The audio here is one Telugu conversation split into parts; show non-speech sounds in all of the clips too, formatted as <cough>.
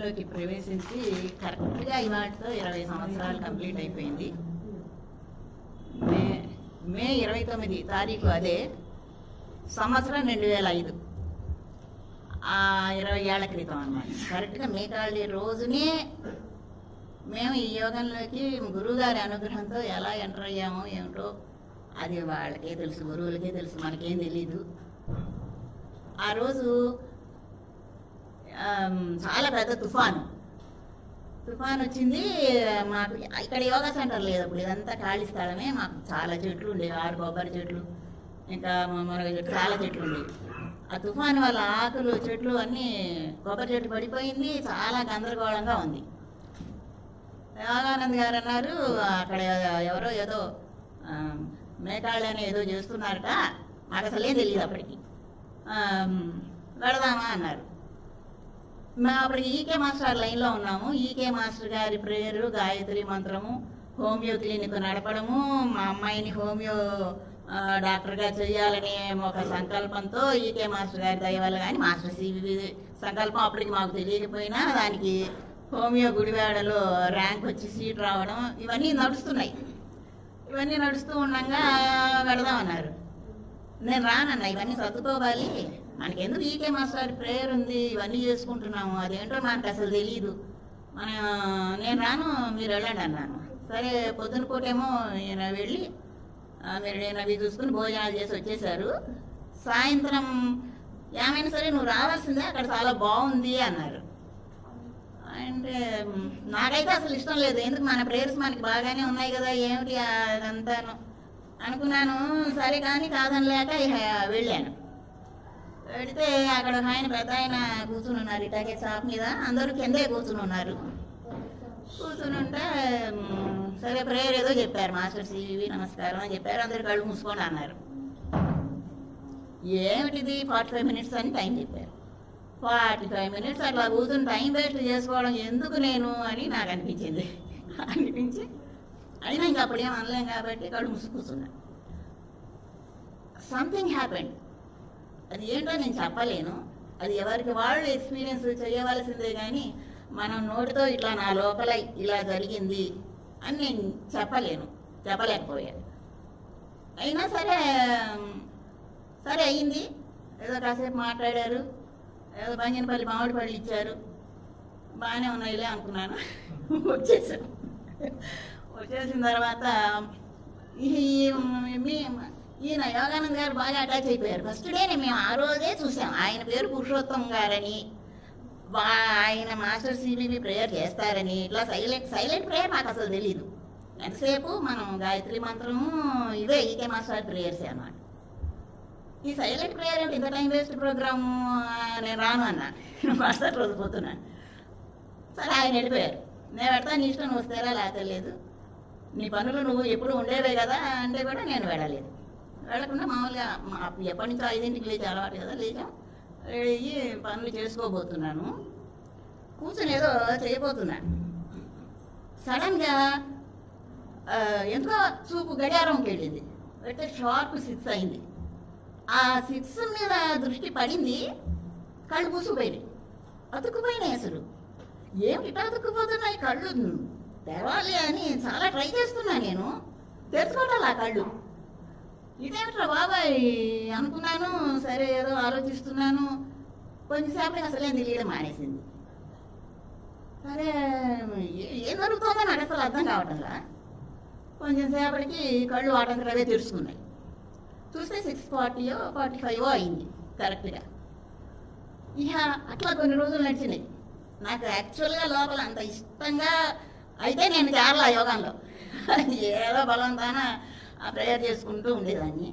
మేము ప్రవేశించి కరెక్ట్గా ఇవాటితో ఇరవై సంవత్సరాలు కంప్లీట్ అయిపోయింది. మే మే ఇరవై తొమ్మిది తారీఖు అదే సంవత్సరం రెండు వేల ఐదు. ఆ ఇరవై ఏళ్ళ క్రితం అన్నమాట. కరెక్ట్గా మేకాళ్ళి రోజునే మేము ఈ యోగంలోకి గురువుగారి అనుగ్రహంతో ఎలా ఎంటర్ అయ్యామో ఏమిటో అది వాళ్ళకే తెలుసు గురువులకే తెలుసు మనకేం తెలీదు. ఆ రోజు చాలా పెద్ద తుఫాను. తుఫాన్ వచ్చింది మాకు ఇక్కడ యోగా సెంటర్ లేదు అప్పుడు ఇదంతా ఖాళీ స్థలమే మాకు చాలా చెట్లు ఉండేవి ఆరు కొబ్బరి చెట్లు ఇంకా మరొక చెట్లు చాలా చెట్లు ఉండేవి. ఆ తుఫాన్ వల్ల ఆకులు చెట్లు అన్నీ కొబ్బరి చెట్టు పడిపోయింది చాలా గందరగోళంగా ఉంది. యోగానంద్ గారు అన్నారు అక్కడ ఎవరో ఏదో మేకాళ్ళని ఏదో చేస్తున్నారట మాకు అసలేం తెలియదు అప్పటికి. వెళదామా అన్నారు. మా అప్పుడు ఈకే మాస్టర్ లైన్లో ఉన్నాము. ఈకే మాస్టర్ గారి ప్రేయరు గాయత్రి మంత్రము హోమియో క్లినిక్ నడపడము. మా అమ్మాయిని హోమియో డాక్టర్గా చేయాలనే ఒక సంకల్పంతో ఈకే మాస్టర్ గారి దయ వల్ల కానీ మాస్టర్ సివి సంకల్పం అప్పటికి మాకు తెలియకపోయినా దానికి హోమియో గుడివాడలో ర్యాంక్ వచ్చి సీట్ రావడం ఇవన్నీ నడుస్తున్నాయి. ఇవన్నీ నడుస్తూ ఉండగా వెళదామన్నారు. నేను రానన్న ఇవన్నీ సర్దుకోవాలి. మనకెందుకు ఈకే మాస్టర్ ప్రేయర్ ఉంది? ఇవన్నీ చేసుకుంటున్నాము. అదేంటో మనకు అసలు తెలియదు మన నేను రాను మీరు వెళ్ళండి అన్నాను. సరే పొద్దున పూటేమో ఈయన వెళ్ళి మీరు నేను అవి చూసుకుని భోజనాలు చేసి వచ్చేసారు సాయంత్రం ఏమైనా సరే నువ్వు రావాల్సిందే అక్కడ చాలా బాగుంది అన్నారు. అంటే నాకైతే అసలు ఇష్టం లేదు. ఎందుకు? మన ప్రేయర్స్ మనకి బాగానే ఉన్నాయి కదా. ఏమిటి అదంతాను? అనుకున్నాను సరే కానీ కాదని లేక ఇక వెళ్ళాను. వెళితే అక్కడ ఒక ఆయన పెద్ద ఆయన కూర్చుని ఉన్నారు ఇటాకే షాప్ మీద. అందరూ కిందే కూర్చుని ఉన్నారు. కూర్చుని ఉంటే సరే ప్రేయర్ ఏదో చెప్పారు మాస్టర్ సివి నమస్కారం అని చెప్పారు. అందరు కళ్ళు మూసుకోండి అన్నారు. ఏమిటిది? ఫార్టీ ఫైవ్ మినిట్స్ అని టైం చెప్పారు. ఫార్టీ ఫైవ్ మినిట్స్ అట్లా కూర్చుని టైం వేస్ట్ చేసుకోవడం ఎందుకు నేను అని నాకు అనిపించింది. అనిపించి అయినా ఇంకా అప్పుడు ఏం అనలేం కాబట్టి కళ్ళు మూసి సంథింగ్ హ్యాపెండ్ అది ఏంటో నేను చెప్పలేను. అది ఎవరికి వాళ్ళు ఎక్స్పీరియన్స్ చేయవలసిందే కానీ మనం నోటితో ఇట్లా నా లోపల ఇలా జరిగింది అని నేను చెప్పలేను. చెప్పలేకపోయాను. అయినా సరే సరే అయ్యింది ఏదో కాసేపు మాట్లాడారు. ఏదో బంగినపల్లి మామిడి పళ్ళు ఇచ్చారు. బాగానే ఉన్నాయిలే అనుకున్నాను. <laughs> వచ్చేసాను. వచ్చేసిన తర్వాత ఈయన యోగానంద్ గారు బాగా అటాచ్ అయిపోయారు. ఫస్ట్ డేనే మేము ఆ రోజే చూసాం. ఆయన పేరు పురుషోత్తం గారని వా- ఆయన మాస్టర్ సిబిబి ప్రేయర్ చేస్తారని ఇట్లా సైలెంట్ సైలెంట్ ప్రేయర్ మాకు అసలు తెలియదు ఎంతసేపు మనం గాయత్రి మంత్రము ఇవే ఈకే మాస్టర్ ప్రేయర్సే అన్నమాట. ఈ సైలెంట్ ప్రేయర్ అంటే ఇంత టైం వేస్ట్ ప్రోగ్రామ్ నేను రాను అన్నా. మాస్టర్ రోజు పోతున్నాను సరే ఆయన వెళ్ళిపోయారు. నేను పెడతాను ఇష్టం వస్తారా లేకపోతే లేదు. నీ పనులు నువ్వు ఎప్పుడు ఉండేవే కదా అంటే కూడా నేను వెళ్ళలేదు. వెళ్ళకుండా మామూలుగా మా- ఎప్పటి నుంచో ఐదింటికి లేచి అలవాటు కదా లేచాం. అయ్యి పనులు చేసుకోబోతున్నాను. కూర్చొని ఏదో చేయబోతున్నాను. సడన్గా ఎంతో చూపు గడియారంకి వెళ్ళింది అయితే షార్ప్ సిక్స్ అయింది. ఆ సిక్స్ మీద దృష్టి పడింది కళ్ళు మూసుకుపోయినాయి. అతుక్కుపోయినాయి అసలు. ఏమిటా అతుక్కుపోతున్నాయి కళ్ళు? తెరవాలి అని చాలా ట్రై చేస్తున్నా నేను. తెరుచుకోవటాలు ఆ కళ్ళు? ఇదేమిట్రా బాబాయ్? అనుకున్నాను సరే ఏదో ఆలోచిస్తున్నాను. కొంచెంసేపటికి అసలేం తెలియడం మానేసింది. సరే ఏం జరుగుతుందో నాకు అసలు అర్థం కావటంలా కొంచెంసేపటికి కళ్ళు ఆటంకరవే తెరుచుకున్నాయి. చూస్తే సిక్స్ ఫార్టీయో ఫార్టీ ఫైవ్ అయింది కరెక్ట్గా ఇక అట్లా కొన్ని రోజులు నడిచినాయి. నాకు యాక్చువల్గా లోపల అంత ఇష్టంగా అయితే నేను కేరళ యోగంలో ఏదో బలవంతాన ఆ ప్రేయర్ చేసుకుంటూ ఉండేదాన్ని.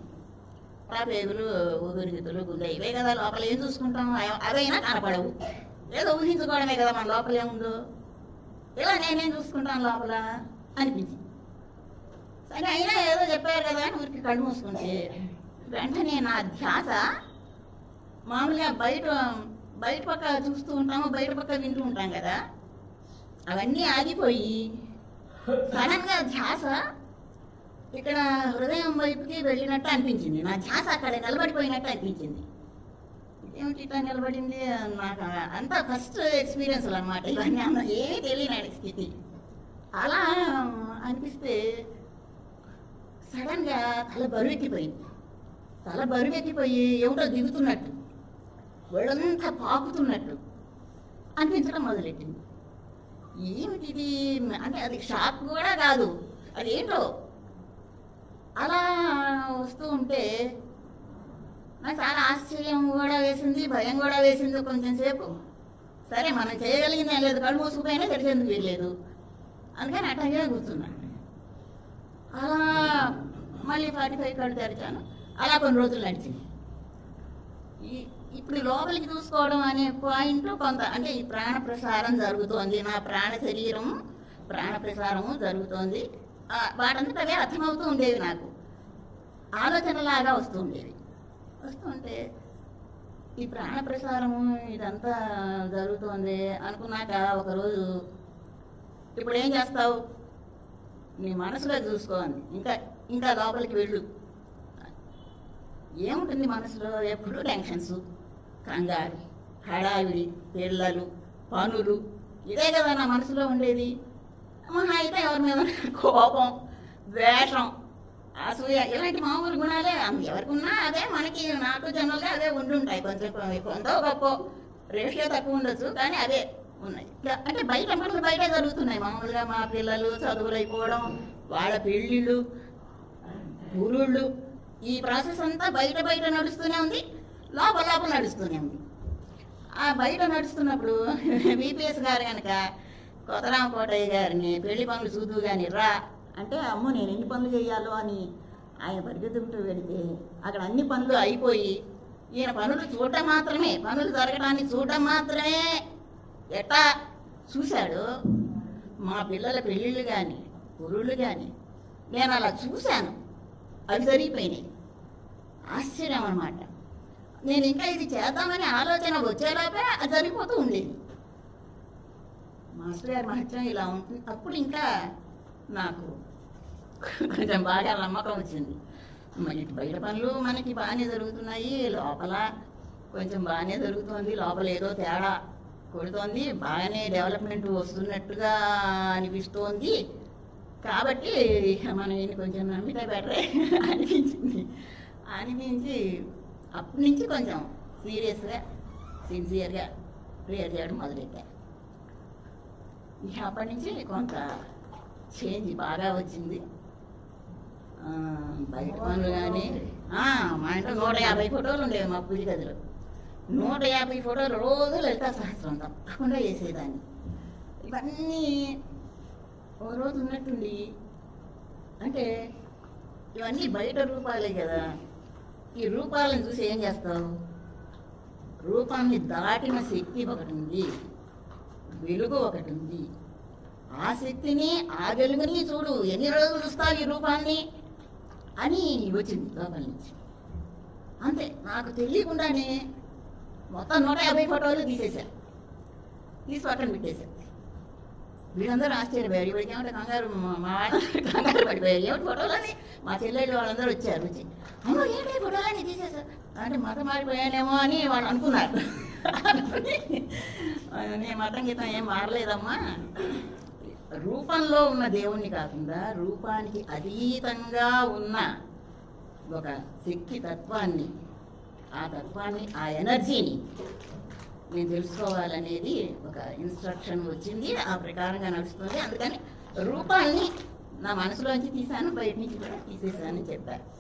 పేగులు ఊపిరితిత్తులు గుండె ఇవే కదా లోపల ఏం చూసుకుంటాం? అవైనా కనపడవు. ఏదో ఊహించుకోవడమే కదా మన లోపల ఏముందో ఇలా నేనేం చూసుకుంటాను లోపల? అనిపించింది. సరే అయినా ఏదో చెప్పారు కదా అని ఊరికి కళ్ళు మూసుకుంటే వెంటనే నా ధ్యాస మామూలుగా బయట బయట పక్క చూస్తూ ఉంటాము బయట పక్క వింటూ ఉంటాం కదా. అవన్నీ ఆగిపోయి సడన్గా ధ్యాస ఇక్కడ హృదయం వైపుకి వెళ్ళినట్టు అనిపించింది. నా ధ్యాస అక్కడ నిలబడిపోయినట్టు అనిపించింది. ఏమిటి ఇట్లా నిలబడింది నాకు అంతా ఫస్ట్ ఎక్స్పీరియన్స్ అనమాట ఇవన్నీ. అన్న ఏమీ తెలియని స్థితి. అలా అనిపిస్తే సడన్గా తల బరువెక్కిపోయింది తల బరువెక్కిపోయి ఏమిటో దిగుతున్నట్టు ఒళ్ళంతా పాకుతున్నట్టు అనిపించడం మొదలెట్టింది. ఏమిటిది అంటే అది షాక్ కూడా కాదు. అది ఏంటో? అలా వస్తూ ఉంటే నాకు చాలా ఆశ్చర్యం కూడా వేసింది భయం కూడా వేసింది కొంచెం సేపు. సరే మనం చేయగలిగిందే లేదు. కళ్ళు మూసుకుపోయినా తెరిచేందుకు వీల్లేదు. అందుకని అట్టగా కూర్చున్నాను అలా మళ్ళీ ఫార్టీ ఫైవ్ కళ్ళు తెరిచాను. అలా కొన్ని రోజులు నడిచింది. ఈ- ఇప్పుడు లోపలికి చూసుకోవడం అనే పాయింట్ కొంత అంటే ఈ ప్రాణ ప్రసారం జరుగుతోంది. నా ప్రాణ శరీరం ప్రాణ ప్రసారము జరుగుతోంది. వాటంతా అవే అర్థమవుతూ ఉండేవి నాకు. ఆలోచనలాగా వస్తూ ఉండేవి. వస్తుంటే ఈ ప్రాణ ప్రసారము ఇదంతా జరుగుతోంది అనుకున్నాక ఒకరోజు ఇప్పుడు ఏం చేస్తావు? నీ మనసులో చూసుకోండి ఇంకా ఇంకా లోపలికి వెళ్ళు. ఏముంటుంది మనసులో? ఎప్పుడు టెన్షన్స్. కంగారు హడావిడి పిల్లలు పనులు. ఇదే కదా నా మనసులో ఉండేది. మహా అయితే ఎవరి మీద కోపం ద్వేషం అసూయ ఇలాంటి మామూలు గుణాలే ఎవరికి ఉన్నా అదే మనకి నాకు జనరల్గా అదే ఉండుంటాయి. కొంచెం కొంత గొప్ప రేషియో తక్కువ ఉండొచ్చు కానీ అదే ఉన్నాయి. అంటే బయట పనులు బయట జరుగుతున్నాయి. మామూలుగా మా పిల్లలు చదువులు అయిపోవడం వాళ్ళ పెళ్ళిళ్ళు గురుళ్ళు ఈ ప్రాసెస్ అంతా బయట బయట నడుస్తూనే ఉంది. లోపల లోపల నడుస్తూనే ఉంది ఆ బయట నడుస్తున్నప్పుడు <laughs> బీపీఎస్ గారు కనుక కొత్తరామ కోటయ్య గారిని పెళ్ళి పనులు చూదు కానీ రా అంటే అమ్మో నేను ఎన్ని పనులు చేయాలో అని ఆయన పరిగెత్తుకుంటూ వెళితే అక్కడ అన్ని పనులు అయిపోయి ఈయన పనులు చూడటం మాత్రమే పనులు జరగడాన్ని చూడటం మాత్రమే. ఎట్టా చూశాడు? మా పిల్లల పెళ్ళిళ్ళు కానీ గురుళ్ళు కానీ నేను అలా చూశాను. అవి జరిగిపోయినాయి. ఆశ్చర్యం అనమాట నేను ఇంకా ఇది చేద్దామని ఆలోచన వచ్చేలోపే అది జరిగిపోతూ ఉండేది. మాస్టర్ గారి మహత్యం ఇలా ఉంటుంది. అప్పుడు ఇంకా నాకు కొంచెం బాగా నమ్మకం వచ్చింది. మరి ఇటు బయట పనులు మనకి బాగానే జరుగుతున్నాయి. లోపల కొంచెం బాగానే జరుగుతోంది. లోపల ఏదో తేడా కొడుతోంది. బాగానే డెవలప్మెంట్ వస్తున్నట్టుగా అనిపిస్తోంది. కాబట్టి మనం కొంచెం నమ్మితే బెటరే అనిపించింది. అనిపించి అప్పటి నుంచి కొంచెం సీరియస్గా సిన్సియర్గా ప్రేయర్ చేయడం మొదలెట్టా ఇక అప్పటి నుంచి కొంత చేంజ్ బాగా వచ్చింది. బయట పనులు కానీ మా ఇంట్లో నూట యాభై ఫోటోలు ఉండేవి మా పూజ గదిలో నూట యాభై ఫోటోలు రోజు లలిత సహస్రం తప్పకుండా వేసేదాన్ని. ఇవన్నీ ఓ రోజు ఉన్నట్టుండి అంటే ఇవన్నీ బయట రూపాలే కదా. ఈ రూపాలను చూసి ఏం చేస్తావు? రూపాన్ని దాటిన శక్తి ఒకటి ఉంది. వెలుగు ఒకటి ఉంది. ఆ శక్తిని ఆ వెలుగుని చూడు. ఎన్ని రోజులు చూస్తావు ఈ రూపాన్ని? అని వచ్చింది లోపల నుంచి. అంతే. నాకు తెలియకుండానే మొత్తం నూట యాభై ఫోటోలు తీసేశారు తీసి పక్కన పెట్టేశారు వీళ్ళందరూ ఆశ్చర్యపోయారు. ఇప్పటికి ఏమంటే కంగారు మా- <laughs> కంగారు పడిపోయారు. ఏమిటి ఫోటోలని? మా చెల్లెళ్ళు వాళ్ళందరూ వచ్చారు. వచ్చి అమ్మో ఏంటి ఫోటోలని తీసేశారు అంటే మతం మారిపోయానేమో అని వాళ్ళు అనుకున్నారు. <laughs> నేను నీ మతం గీతం ఏం మారలేదమ్మా రూపంలో ఉన్న దేవుణ్ణి కాకుండా రూపానికి అతీతంగా ఉన్న ఒక శక్తి తత్వాన్ని ఆ తత్వాన్ని ఆ ఎనర్జీని నేను తెలుసుకోవాలనేది ఒక ఇన్స్ట్రక్షన్ వచ్చింది. ఆ ప్రకారంగా నడుస్తుంది. అందుకని రూపాన్ని నా మనసులోంచి తీశాను బయట నుంచి కూడా తీసేసాను చెప్పారు.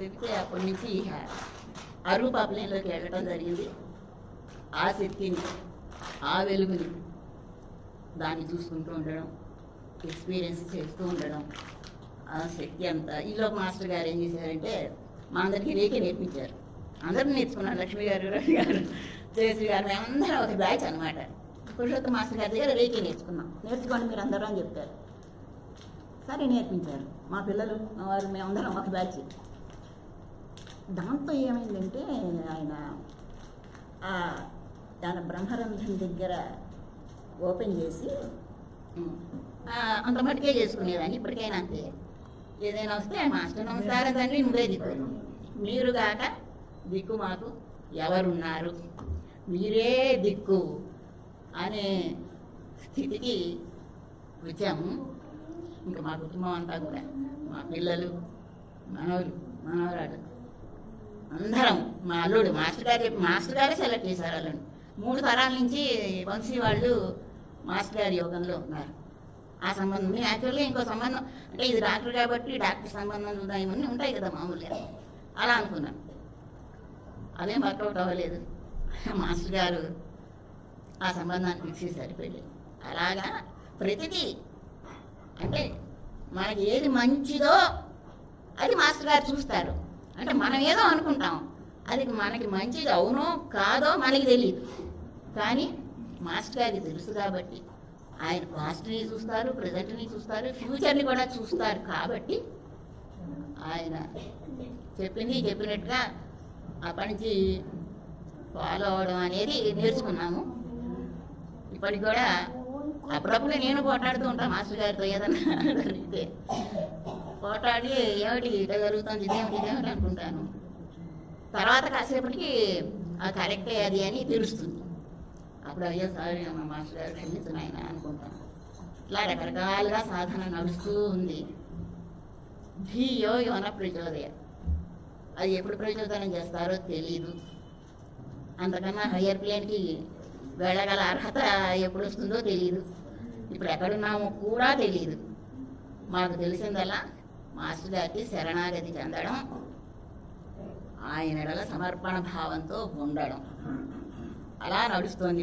చెప్తే అప్పటి నుంచి అరూప ప్లేన్లోకి వెళ్ళడం జరిగింది. ఆ శక్తిని ఆ వెలుగుని దాన్ని చూసుకుంటూ ఉండడం ఎక్స్పీరియన్స్ చేస్తూ ఉండడం ఆ శక్తి అంతా. ఈలో మాస్టర్ గారు ఏం చేశారంటే మా అందరికీ రేకే నేర్పించారు. అందరూ నేర్చుకున్నారు. లక్ష్మి గారు రవి గారు. జయశ్రీ గారు మేమందరం ఒక బ్యాచ్ అనమాట పురుషోత్తం మాస్టర్ గారి దగ్గర రేకే నేర్చుకున్నాం. నేర్చుకోండి మీరు అందరూ అని చెప్పారు. సరే నేర్పించారు. మా పిల్లలు మా వారు మేమందరం ఒక బ్యాచ్. దాంతో ఏమైందంటే ఆయన ఆ ఆయన బ్రహ్మరంధ్రం దగ్గర ఓపెన్ చేసి అంత మటుకే చేసుకునేదాన్ని. ఇప్పటికైనా అంతే. ఏదైనా వస్తే మాస్టర్ నమస్కారం తండ్రి నువ్వే దిక్కు మీరు కాక దిక్కు మాకు ఎవరున్నారు? మీరే దిక్కు అనే స్థితికి వచ్చాము. ఇంకా మా కుటుంబం అంతా కూడా మా పిల్లలు మనవరు మనవరాడు అందరం మా అల్లుడు మాస్టర్ గారు మాస్టర్ గారే సెలెక్ట్ చేశారు అల్లుడు. మూడు తరాల నుంచి వంశీ వాళ్ళు మాస్టర్ గారి యోగంలో ఉన్నారు. ఆ సంబంధం మేము యాక్చువల్గా ఇంకో సంబంధం అంటే ఇది డాక్టర్ కాబట్టి డాక్టర్ సంబంధం ఉందా ఉంటాయి కదా మామూలుగా. అలా అనుకున్నాను అదేం వర్కౌట్ అవ్వలేదు. మాస్టర్ గారు ఆ సంబంధాన్ని ఫిక్స్ చేశారు పెళ్ళి అలాగా ప్రతిదీ అంటే మనకి ఏది మంచిదో అది మాస్టర్ గారు చూస్తారు. అంటే మనం ఏదో అనుకుంటాం. అది మనకి మంచిది అవునో కాదో మనకి తెలియదు కానీ మాస్టర్ గారికి తెలుసు కాబట్టి ఆయన పాస్ట్ని చూస్తారు ప్రజెంట్ని చూస్తారు ఫ్యూచర్ని కూడా చూస్తారు కాబట్టి ఆయన చెప్పింది చెప్పినట్టుగా అప్పటి నుంచి ఫాలో అవడం అనేది నేర్చుకున్నాము. ఇప్పటికి కూడా అప్పుడప్పుడు నేను పోటాడుతూ ఉంటాను మాస్టర్ గారితో ఏదన్నా జరిగితే పోటాడి ఏమిటి ఇట్లా జరుగుతుంది ఇదేమిటి ఇదేమిటి అనుకుంటాను. తర్వాత కాసేపటికి ఆ కరెక్టే అది అని తెలుస్తుంది. అప్పుడు అయ్యో సారీ మా మాస్టర్ గారు క్షమించిన ఆయన అనుకుంటాను. ఇట్లా రకరకాలుగా సాధన నడుస్తూ ఉంది. ధీయో యోన ప్రచోదయ. అది ఎప్పుడు ప్రచోదనం చేస్తారో తెలియదు అంతకన్నా హయ్యర్ ప్లేన్కి వెళ్ళగల అర్హత ఎప్పుడు వస్తుందో తెలియదు ఇప్పుడు ఎక్కడున్నామో కూడా తెలియదు మాకు తెలిసిందల్లా మాస్టర్ గారికి శరణాగతి చెందడం ఆయన సమర్పణ భావంతో ఉండడం. అలా నడుస్తోంది.